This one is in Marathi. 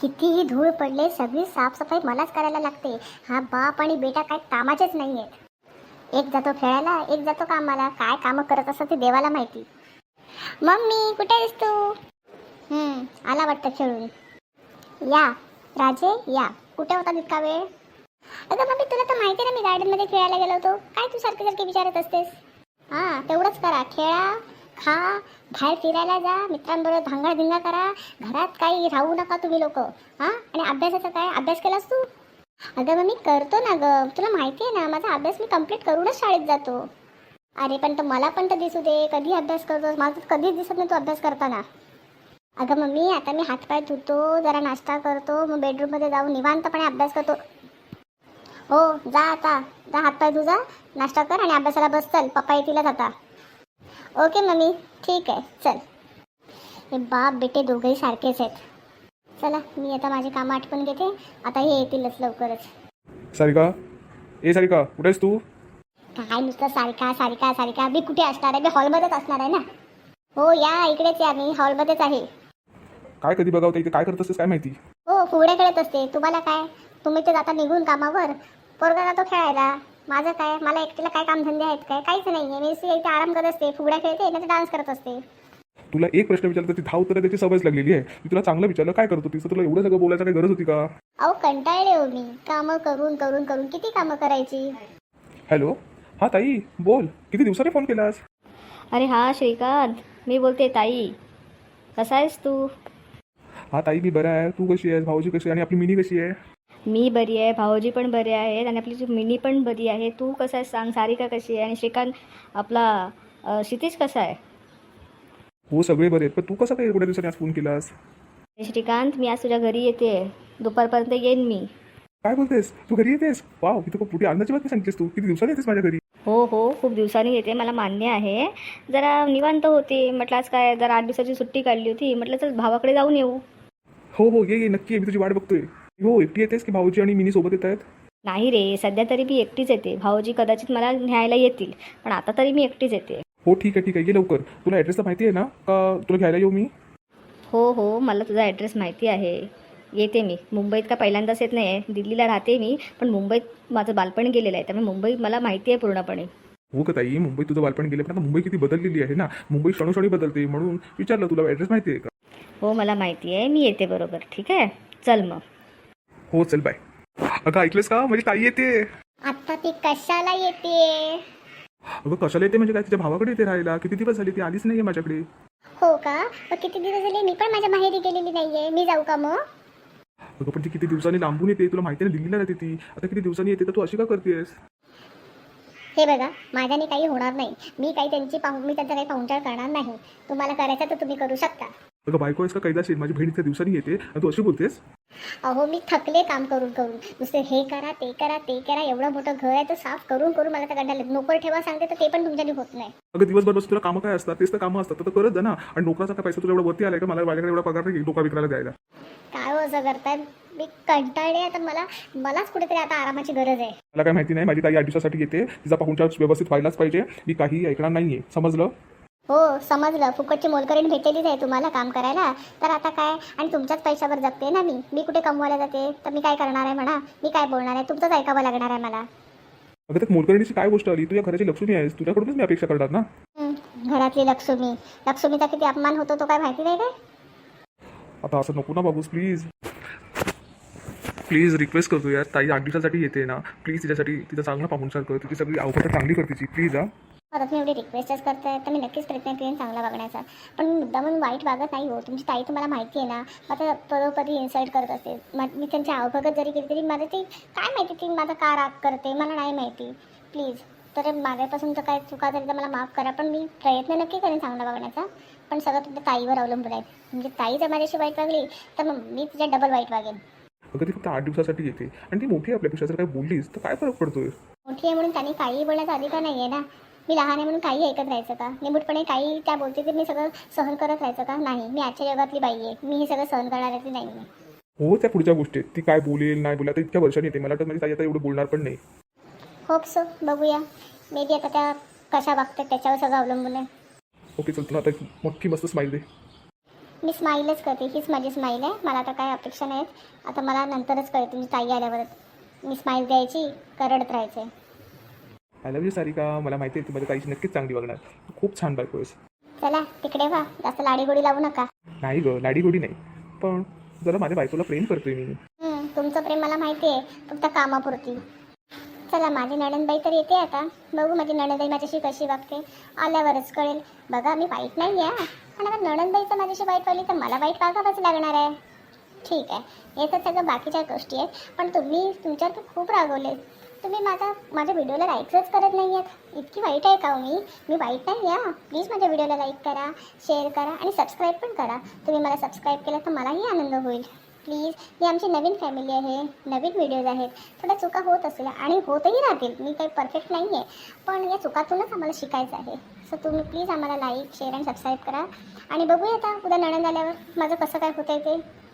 कितीही धूळ पडले सगळी साफसफाई मलाच करायला लागते. हा बाप आणि बेटा काय कामाचेच नाही आहेत एक जातो खेळायला एक जातो कामाला. काय कामं करत असं ते देवाला माहिती. मम्मी कुठे आहेस तू? हम्म, आला वाटतं खेळून. या राजे या. कुठे होता तितका वेळ? अगं मम्मी तुला तर माहिती आहे ना मी गार्डनमध्ये खेळायला गेलो होतो. काय तू सारखे सारखे विचारत असतेस? हां तेवढंच करा. खेळा. खा बाहेर फिरायला जा मित्रांबरोबर धांगडधिंगा करा घरात काही राहू नका तुम्ही लोक. हां? आणि अभ्यासाचा काय? अभ्यास केलास तू? अगं मग मी करतो ना गं. तुला माहिती आहे ना माझा अभ्यास मी कंप्लीट करूनच शाळेत जातो. अरे पण तर मला पण तर दिसू दे. कधी अभ्यास करतोस? माझं तर कधीच दिसत नाही तू अभ्यास करताना. अगं मम्मी आता मी हातपाय धुतो जरा नाश्ता करतो मग बेडरूममध्ये जाऊन निवांतपणे अभ्यास करतो. हो जा आता. जा हातपाय धुजा नाश्ता कर आणि अभ्यासाला बस चल. पप्पा येतीलच आता. Okay mummy. ठीक आहे. चल. हे बाप बेटे दोघंही सारखेच आहेत. चला मी आता माझी कामं आटपून घेते. आता हे येतीलच लवकरच. सारिका. ए सारिका. कुठे आहेस तू? काय नुसतं सारिका सारिका सारिका. मी कुठे असणार आहे? मी हॉलमध्येच असणार आहे ना? हो या इकडेच या. मी हॉलमध्येच आहे. काय कधी बघावं इथे काय करत असतेस? काय माहिती? हो फुगड्या खेळत असते. तुम्हाला काय? तुम्ही तर जाता निघून कामावर. पोरगा जातो खेळायला. माझं काय? मला एकटीला काय कामधंदे आहेत काय? काहीच नाही. आहे मी नुसती इथे आराम करत असते फुगड्या खेळते नाही डान्स करत असते. तुला एक प्रश्न विचारला तर ती धाव तर त्याची सवयच लागलेली आहे. मी तुला चांगलं विचारलं काय करतो तिचं तुला एवढं सगळं बोलायचं काही गरज होती का? अहो कंटाळले हो मी. कामं करून करून करून किती कामं करायची? हॅलो? हा ताई बोल. किती दिवसाने फोन केलास? अरे हा श्रीकांत. मी बोलते ताई. कसा आहेस तू? हा ताई मी बरा आहे. तू कशी आहेस? भाऊजी कशी आहे? आणि आपली मिनी कशी आहे? मी बरी आहे भाऊजी पण बरे आहेत आणि आपली जी मिनी पण बरी आहे. तू कसा आहे सांग सारिका कशी आहे आणि श्रीकांत आपला अ, क्षितिज कसा आहे? हो सगळे बरे आहेत. पण तू कसं काय एवढ्या दिवसाने आज फोन केलास? श्रीकांत मी आज तुझ्या घरी येते. दुपारपर्यंत येईन मी. काय बोलतेस? तू घरी येतेस? वाव किती खूप पुढे आनंदाची बातमी सांगितलीस तू. किती दिवसाने येतेस माझ्या घरी? हो हो खूप दिवसांनी येते. मला मान्य आहे. जरा निवांत होते. म्हटलं आज काय जरा आठ दिवसाची सुट्टी काढली होती. म्हटलं चल भावाकडे जाऊन येऊ. हो हो ये ये नक्की ये मी तुझी वाट बघतोय. हो एकटी येतेस की भाऊजी आणि मिनी सोबत येत आहेत नाही रे सध्या तरी मी एकटीच येते. भाऊजी कदाचित मला न्यायला येतील पण आता तरी मी एकटीच येते. हो ठीक आहे ठीक आहे. ये लवकर. तुला ॲड्रेस तर माहिती आहे ना? का तुला घ्यायला येऊ मी? हो हो. मला तुझा ॲड्रेस माहिती आहे. येते मी. मुंबईत का पहिल्यांदाच येत नाही आहे दिल्लीला राहते मी पण मुंबईत माझं बालपण गेलेलं आहे. त्यामुळे मुंबई मला माहिती आहे पूर्णपणे. हो का ताई? मुंबई तुझं बालपण गेलं पण आता मुंबई किती बदललेली आहे ना? मुंबई क्षणोक्षणी बदलते. म्हणून विचारलं तुला ॲड्रेस माहिती आहे का? हो मला माहिती आहे. मी येते बरोबर. ठीक आहे? चल मग. हो चल बाय अगं ऐकलंस का? म्हणजे ताई येते. आता ती कशाला येते? अगं कशाला येते म्हणजे काय? तिच्या भावाकडे येते राहायला. किती दिवस झाले ती आलीच नाहीये माझ्याकडे. हो का? मग किती दिवस झाले? मी पण माझ्या माहेरी गेलेली नाहीये. मी जाऊ का मग? अगं पण ती किती दिवसांनी लांबून येते? तुला माहिती आहे ना दिल्लीला राहते ती. आता किती दिवसांनी येते? तर तू अशी का करतेस? हे बघा माझ्याने काही होणार नाही. मी काही त्यांची पाहू मी त्यांचा काही पाहुणचार करणार नाही. तुम्हाला करायचं तर तुम्ही करू शकता. अगं बायको आहेस का? कैदाशील माझी बहीण इतक्या दिवसांनी येते. आणि तू अशी बोलतेस? अहो मी थकले काम करून करून. नुसते हे करा ते करा ते करा. एवढं मोठं घर आहे तर साफ करून करून मला तर कंटाळले नोकर ठेवा सांगते तर ते पण तुमच्याने होत नाही. अगं दिवसभर बसून तुला कामं काय असतात? तेच तर कामं असतात. तर करत जा ना. आणि नोकराचा काय पैसा तुला एवढा वरती आलाय का? मला माझ्याकडे एवढा पगार नाही. डोका विकरायला द्यायला. काय हो असं करताय? मी कंटाळले आता. मला मलाच कुठेतरी आता आरामाची गरज आहे. मला काय माहिती नाही. माझी ताई आठ दिवसासाठी येते. तिचा पाहुणचार व्यवस्थित व्हायलाच पाहिजे. मी काही ऐकणार नाहीये. समजलं? हो समजलं. फुकटची मोलकरीण भेटलेलीच आहे तुम्हाला काम करायला. तर आता काय? आणि तुमच्याच पैशावर जगते ना मी. मी कुठे कमवायला जाते? तर मी काय करणार आहे म्हणा? मी काय बोलणार आहे? तुमचंच ऐकावं लागणार आहे मला. अगं त्या मोलकरणीची काय गोष्ट आली? तू या घराची लक्ष्मी आहेस. तुझ्याकडूनच मी अपेक्षा करणार ना? घरातली लक्ष्मी. लक्ष्मीचा किती अपमान होतो तो काय माहिती नाही काय? आता असं नको ना बाबूस प्लीज प्लीज रिक्वेस्ट करतो यार. ताई आठ दिवसासाठी येते ना. प्लीज तिच्यासाठी तिचा चांगला पाहुणचार कर. तिची सगळी अवघड चांगली कर तिची. प्लीज हा. आता तुम्ही एवढी रिक्वेस्टच करताय तर मी नक्कीच प्रयत्न करेन चांगला वागण्याचा पण मुद्दा म्हणून वाईट वागत नाही हो. तुमची ताई तुम्हाला माहिती आहे ना आता पदोपदी इन्सल्ट करत असते. मग मी त्यांची आवभगत जरी केली तरी मला ती काय माहिती ती माझा का राग करते मला नाही माहिती. प्लीज तर माझ्यापासून तर काय चुका झाली तर मला माफ करा पण मी प्रयत्न नक्की करेन चांगला वागण्याचा पण सगळं तुमच्या ताईवर अवलंबून आहे. म्हणजे ताई जर माझ्याशी वाईट वागली तर मग मी तिच्या डबल वाईट वागेन. अगं ती फक्त आठ दिवसासाठी येते. आणि ती मोठी आहे आपल्यापेक्षा. जर काय बोललीस तर काय फरक पडतोय? मोठी आहे म्हणून त्यांनी काही बोलण्याचा अधिकार नाही आहे ना. मी लहान आहे म्हणून काही ऐकत राहायचं का? निमूटपणे काही त्या बोलते ते मी सगळं सहन करत राहायचं का? नाही मी आजच्या जगातली बाई आहे. मी हे सगळं सहन करणाऱ्यातली नाही आहे. हो त्या पुढच्या गोष्टीत. ती काय बोलेल नाही आता इतक्या वर्षांनी येते. मला वाटतं ताई आता एवढं बोलणार पण नाही. होप सो बघूया. मे बी आता त्या कशा वागतात त्याच्यावर सगळं अवलंबून आहे. ओके चल तुला आता एक मोठी मस्त स्माईल दे. मी स्माईलच करते. हीच माझी स्माईल आहे. मला आता काय अपेक्षा नाहीत. आता मला नंतरच कळते तुमची ताई आल्यावर मी स्माईल द्यायची करडत राहायचे आय लव्ह यू सारिका. मला माहिती आहे तू माझ्या ताईची नक्कीच चांगली बघणार. तू खूप छान बायको आहेस. चला तिकडे व्हा. जास्त लाडीगोडी लावू नका. नाही ग लाडीगोडी नाही. पण जरा माझ्या बायकोला प्रेम करतोय मी. हं, तुमचं प्रेम मला माहिती आहे. फक्त कामापुरती. चला माझी नणंदबाई तर येते आता. बघू माझी नणंदबाई माझ्याशी कशी वागते. आल्यावरच कळेल. बघा मी वाईट नाही आहे पण आता नणंदबाईचं माझ्याशी वाईट वागली तर मला वाईट वागावंच लागणार आहे. ठीक आहे. हे तर सगळं बाकीच्या गोष्टी आहेत. पण तुम्ही तुमच्यावर खूप रागवले. तुम्ही माझा माझ्या व्हिडिओला लाईकच करत नाही आहेत इतकी वाईट आहे का हो मी? मी वाईट नाही या प्लीज माझ्या व्हिडिओला लाईक करा शेअर करा आणि सबस्क्राईब पण करा. तुम्ही मला सबस्क्राईब केलं तर मलाही आनंद होईल. प्लीज ही आमची नवीन फॅमिली आहे नवीन व्हिडिओज आहेत. थोड्या चुका होत असेल आणि होतही राहतील. मी काही परफेक्ट नाही आहे पण या चुकातूनच आम्हाला शिकायचं आहे. सो तुम्ही प्लीज आम्हाला लाईक शेअर आणि सबस्क्राईब करा. आणि बघूया आता उद्या नणंद आल्यावर माझं कसं काय होतं आहे ते.